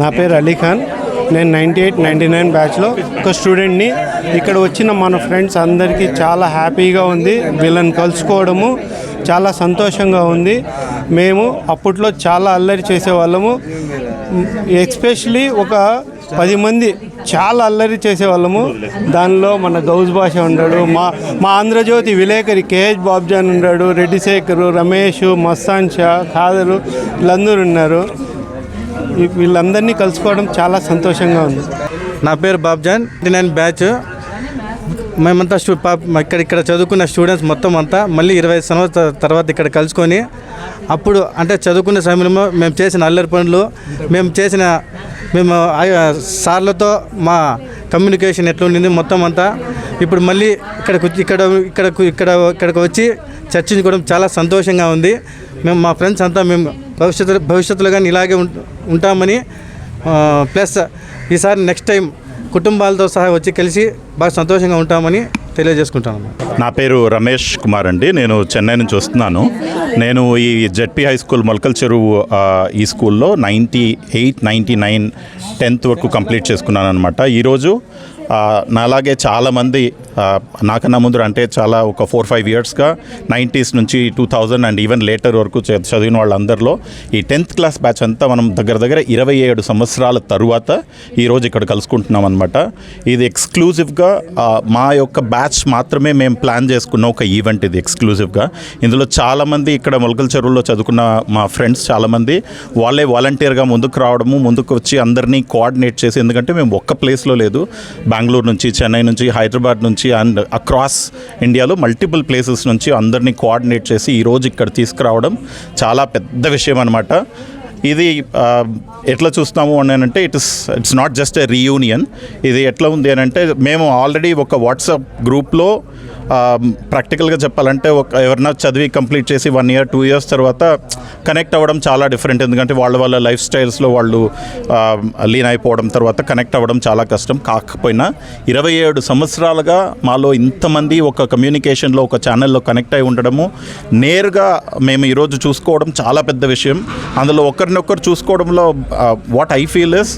నా పేరు అలీ ఖాన్. నేను నైంటీ ఎయిట్ నైంటీ నైన్ బ్యాచ్లో ఒక స్టూడెంట్ని ఇక్కడ వచ్చిన మన ఫ్రెండ్స్ అందరికీ చాలా హ్యాపీగా ఉంది. వీళ్ళని కలుసుకోవడము చాలా సంతోషంగా ఉంది. మేము అప్పట్లో చాలా అల్లరి చేసేవాళ్ళము. ఎస్పెషలీ ఒక పది మంది చాలా అల్లరి చేసేవాళ్ళము. దానిలో మన గౌజ్ భాష ఉన్నాడు మా మా ఆంధ్రజ్యోతి విలేకరి కేహెచ్ బాబ్జాన్ ఉన్నాడు రెడ్డిశేఖరు రమేష్ మస్తాన్ షా ఖాదరు వీళ్ళందరూ ఉన్నారు. వీళ్ళందరినీ కలుసుకోవడం చాలా సంతోషంగా ఉంది. నా పేరు బాబ్జాన్ నేను బ్యాచ్. మేమంతా స్టూ పాప ఇక్కడ ఇక్కడ చదువుకున్న స్టూడెంట్స్ మొత్తం అంతా మళ్ళీ ఇరవై సంవత్సరాల తర్వాత ఇక్కడ కలుసుకొని అప్పుడు అంటే చదువుకునే సమయంలో మేము చేసిన అల్లరి పనులు మేము చేసిన మేము ఆ సార్లతో మా కమ్యూనికేషన్ ఎట్లుండింది మొత్తం అంతా ఇప్పుడు మళ్ళీ ఇక్కడ ఇక్కడ ఇక్కడ ఇక్కడ ఇక్కడికి వచ్చి చర్చించుకోవడం చాలా సంతోషంగా ఉంది. మేము మా ఫ్రెండ్స్ అంతా మేము భవిష్యత్తు భవిష్యత్తులో కానీ ఇలాగే ఉం- ఉంటామని ప్లస్ ఈసారి నెక్స్ట్ టైం కుటుంబాలతో సహా వచ్చి కలిసి బాగా సంతోషంగా ఉంటామని తెలియజేసుకుంటాను నా పేరు రమేష్ కుమార్ అండి. నేను చెన్నై నుంచి వస్తున్నాను. నేను ఈ జెడ్పీ హై స్కూల్ మొలకల్ చెరువు ఈ స్కూల్లో ninety eight ninety nine tenth వరకు కంప్లీట్ చేసుకున్నాను అనమాట ఈరోజు నాలాగే చాలామంది నాకన్నా ముందు అంటే చాలా ఒక ఫోర్ ఫైవ్ ఇయర్స్గా నైంటీస్ నుంచి two thousand and even later వరకు చదివిన వాళ్ళందరిలో ఈ టెన్త్ క్లాస్ బ్యాచ్ అంతా మనం దగ్గర దగ్గర ఇరవై ఏడు సంవత్సరాల తరువాత ఈరోజు ఇక్కడ కలుసుకుంటున్నాం అనమాట ఇది ఎక్స్క్లూజివ్గా మా యొక్క బ్యాచ్ మాత్రమే మేము ప్లాన్ చేసుకున్న ఒక ఈవెంట్ ఇది ఎక్స్క్లూజివ్గా. ఇందులో చాలామంది ఇక్కడ మొలకల చెరువుల్లో చదువుకున్న మా ఫ్రెండ్స్ చాలామంది వాళ్ళే వాలంటీర్గా ముందుకు రావడము ముందుకు వచ్చి అందరినీ కోఆర్డినేట్ చేసి ఎందుకంటే మేము ఒక్క ప్లేస్లో లేదు. బెంగళూరు నుంచి చెన్నై నుంచి హైదరాబాద్ నుంచి అండ్ అక్రాస్ ఇండియాలో మల్టిపుల్ ప్లేసెస్ నుంచి అందరినీ కోఆర్డినేట్ చేసి ఈరోజు ఇక్కడ తీసుకురావడం చాలా పెద్ద విషయం అనమాట ఇది ఎట్లా చూస్తాము అని అంటే it is it's not just a reunion ఇది ఎట్లా ఉంది అని అంటే మేము ఆల్రెడీ ఒక వాట్సాప్ గ్రూప్లో Um, ప్రాక్టికల్గా చెప్పాలంటే ఒక ఎవరైనా చదివి కంప్లీట్ చేసి వన్ ఇయర్ టూ ఇయర్స్ తర్వాత కనెక్ట్ అవ్వడం చాలా డిఫరెంట్ ఎందుకంటే వాళ్ళ వాళ్ళ లైఫ్ స్టైల్స్లో వాళ్ళు um, లీన్ అయిపోవడం తర్వాత కనెక్ట్ అవ్వడం చాలా కష్టం. కాకపోయినా ఇరవై ఏడు సంవత్సరాలుగా మాలో ఇంతమంది ఒక కమ్యూనికేషన్లో ఒక ఛానల్లో కనెక్ట్ అయి ఉండడము నేరుగా మేము ఈరోజు చూసుకోవడం చాలా పెద్ద విషయం. అందులో ఒకరినొకరు చూసుకోవడంలో వాట్ ఐ ఫీల్ ఇస్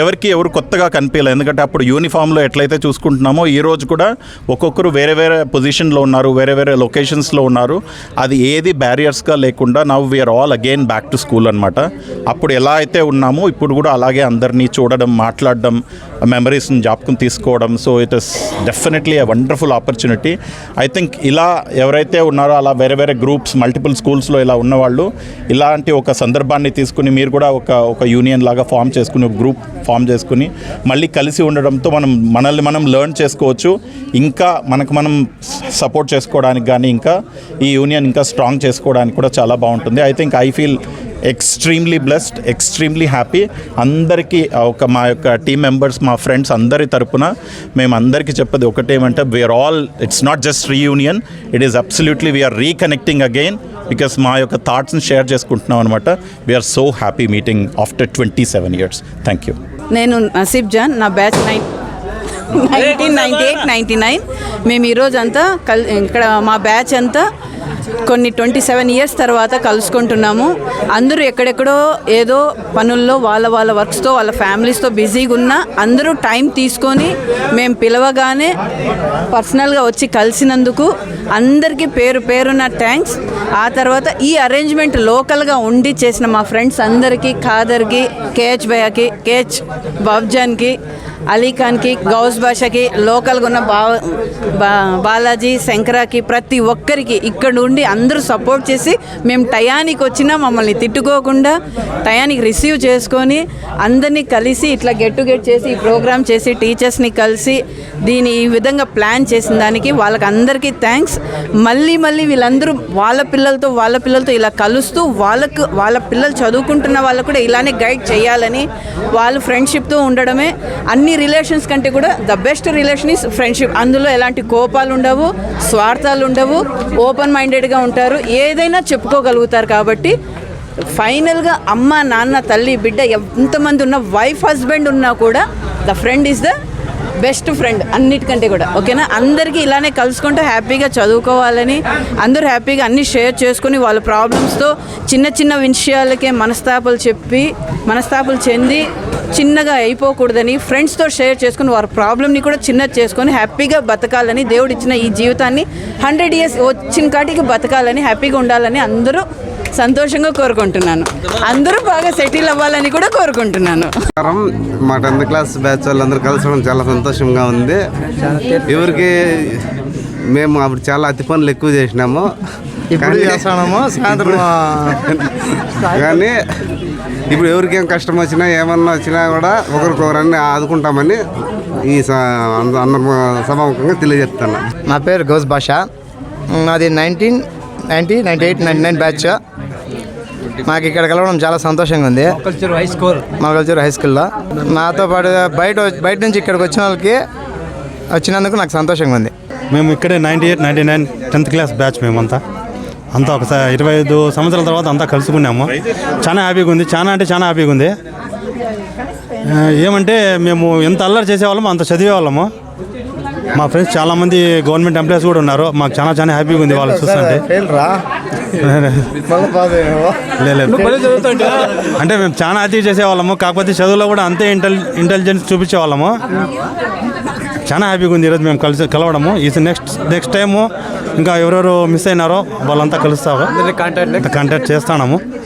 ఎవరికి ఎవరు కొత్తగా కనిపించలేదు ఎందుకంటే అప్పుడు యూనిఫామ్లో ఎట్లయితే చూసుకుంటున్నామో ఈ రోజు కూడా ఒక్కొక్కరు వేరే వేరే పొజిషన్లో ఉన్నారు వేరే వేరే లొకేషన్స్లో ఉన్నారు. అది ఏది బ్యారియర్స్గా లేకుండా now we are all again back to school అనమాట అప్పుడు ఎలా అయితే ఉన్నామో ఇప్పుడు కూడా అలాగే అందరినీ చూడడం మాట్లాడడం మెమరీస్ని జాపకం తీసుకోవడం. So it is definitely a wonderful opportunity I think ఇలా ఎవరైతే ఉన్నారో అలా వేరే వేరే గ్రూప్స్ మల్టిపుల్ స్కూల్స్లో ఇలా ఉన్నవాళ్ళు ఇలాంటి ఒక సందర్భాన్ని తీసుకుని మీరు కూడా ఒక ఒక యూనియన్ లాగా ఫామ్ చేసుకుని ఒక గ్రూప్ ఫామ్ చేసుకుని మళ్ళీ కలిసి ఉండడంతో మనం మనల్ని మనం లెర్న్ చేసుకోవచ్చు. ఇంకా మనకు మనం సపోర్ట్ చేసుకోవడానికి కానీ ఇంకా ఈ యూనియన్ ఇంకా స్ట్రాంగ్ చేసుకోవడానికి కూడా చాలా బాగుంటుంది. I think I feel extremely blessed extremely happy. అందరికీ ఒక మా యొక్క టీం మెంబర్స్ మా ఫ్రెండ్స్ అందరి తరపున మేము అందరికీ చెప్పేది ఒకటేమంటే we are all it's not just reunion it is absolutely we are reconnecting again because మా యొక్క థాట్స్ని షేర్ చేసుకుంటున్నాం అనమాట we are so happy meeting after twenty seven years thank you నేను నసీబ్ జాన్ నా batch nine nineteen ninety eight ninety nine మేము ఈరోజు అంతా కల్ ఇక్కడ మా బ్యాచ్ అంతా కొన్ని ట్వంటీ సెవెన్ ఇయర్స్ తర్వాత కలుసుకుంటున్నాము. అందరూ ఎక్కడెక్కడో ఏదో పనుల్లో వాళ్ళ వాళ్ళ వర్క్స్తో వాళ్ళ ఫ్యామిలీస్తో బిజీగా ఉన్నా అందరూ టైం తీసుకొని మేము పిలవగానే పర్సనల్గా వచ్చి కలిసినందుకు అందరికీ పేరు పేరున్న థ్యాంక్స్ ఆ తర్వాత ఈ అరేంజ్మెంట్ లోకల్గా ఉండి చేసిన మా ఫ్రెండ్స్ అందరికీ ఖాదర్కి కేహెచ్ భయాకి కేహెచ్ బాబ్జాన్కి అలీఖాన్కి గౌస్ భాషకి లోకల్గా ఉన్న బా బా బాలాజీ శంకరాకి ప్రతి ఒక్కరికి ఇక్కడ ఉండి అందరూ సపోర్ట్ చేసి మేము టయానికి వచ్చినా మమ్మల్ని తిట్టుకోకుండా టయానికి రిసీవ్ చేసుకొని అందరినీ కలిసి ఇట్లా గెట్ టు గెట్ చేసి ఈ ప్రోగ్రామ్ చేసి టీచర్స్ని కలిసి దీని ఈ విధంగా ప్లాన్ చేసిన దానికి వాళ్ళకి అందరికీ థ్యాంక్స్ మళ్ళీ మళ్ళీ వీళ్ళందరూ వాళ్ళ పిల్లలతో వాళ్ళ పిల్లలతో ఇలా కలుస్తూ వాళ్ళకు వాళ్ళ పిల్లలు చదువుకుంటున్న వాళ్ళకు కూడా ఇలానే గైడ్ చేయాలని వాళ్ళు ఫ్రెండ్షిప్తో ఉండడమే అన్ని రిలేషన్స్ కంటే కూడా the best relation is friendship. అందులో ఎలాంటి కోపాలు ఉండవు స్వార్థాలు ఉండవు ఓపెన్ మైండెడ్గా ఉంటారు ఏదైనా చెప్పుకోగలుగుతారు కాబట్టి ఫైనల్గా అమ్మ నాన్న తల్లి బిడ్డ ఎంతమంది ఉన్న వైఫ్ హస్బెండ్ ఉన్నా కూడా the friend is the best friend అన్నిటికంటే కూడా. ఓకేనా? అందరికీ ఇలానే కలుసుకుంటూ హ్యాపీగా చదువుకోవాలని అందరూ హ్యాపీగా అన్ని షేర్ చేసుకుని వాళ్ళ ప్రాబ్లమ్స్తో చిన్న చిన్న విషయాలకే మనస్తాపాలు చెప్పి మనస్తాపాలు చెంది చిన్నగా అయిపోకూడదని ఫ్రెండ్స్తో షేర్ చేసుకుని వారి ప్రాబ్లమ్ని కూడా చిన్నది చేసుకొని హ్యాపీగా బతకాలని దేవుడు ఇచ్చిన ఈ జీవితాన్ని హండ్రెడ్ ఇయర్స్ వచ్చిన కాటికి బతకాలని హ్యాపీగా ఉండాలని అందరూ సంతోషంగా కోరుకుంటున్నాను. అందరూ బాగా సెటిల్ అవ్వాలని కూడా కోరుకుంటున్నాను. మా టెన్త్ క్లాస్ బ్యాచ్ వాళ్ళందరూ కలసడం చాలా సంతోషంగా ఉంది. ఎవరికి మేము అప్పుడు చాలా అతి పనులు ఎక్కువ చేసినాము. ఇప్పుడు చేస్తాము సాయంత్రం కానీ ఇప్పుడు ఎవరికేం కష్టం వచ్చినా ఏమన్నా వచ్చినా కూడా ఒకరికొకరన్నీ ఆదుకుంటామని ఈ స- అంద- అందరి సభాముఖంగా తెలియజేస్తాను. నా పేరు గౌస్ భాష నాది nineteen ninety ninety eight ninety nine batch. మాకు ఇక్కడ కలవడం చాలా సంతోషంగా ఉంది. Culture high school Mogalchuru high స్కూల్లో నాతో పాటు బయట బయట నుంచి ఇక్కడికి వచ్చిన వాళ్ళకి వచ్చినందుకు నాకు సంతోషంగా ఉంది. మేము ఇక్కడే ninety eight ninety nine tenth class batch మేమంతా. అంతా ఒకసారి ఇరవై ఐదు సంవత్సరాల తర్వాత అంతా కలుసుకున్నాము. చాలా హ్యాపీగా ఉంది. చాలా అంటే చాలా హ్యాపీగా ఉంది. ఏమంటే మేము ఎంత అల్లరి చేసేవాళ్ళమో అంత చదివేవాళ్ళము. మా ఫ్రెండ్స్ చాలామంది గవర్నమెంట్ ఎంప్లాయీస్ కూడా ఉన్నారు. మాకు చాలా చాలా హ్యాపీగా ఉంది వాళ్ళు చూస్తుంటే. అంటే మేము చాలా అతి చేసేవాళ్ళము. కాకపోతే చదువులో కూడా అంతే ఇంటెల్ ఇంటెలిజెన్స్ చూపించేవాళ్ళము. చాలా హ్యాపీగా ఉంది ఈరోజు మేము కలిసి కలవడము. ఈ నెక్స్ట్ నెక్స్ట్ టైము ఇంకా ఎవరెవరు మిస్ అయినారో వాళ్ళంతా కలుస్తారో కాంటాక్ట్ కాంటాక్ట్ చేస్తాము.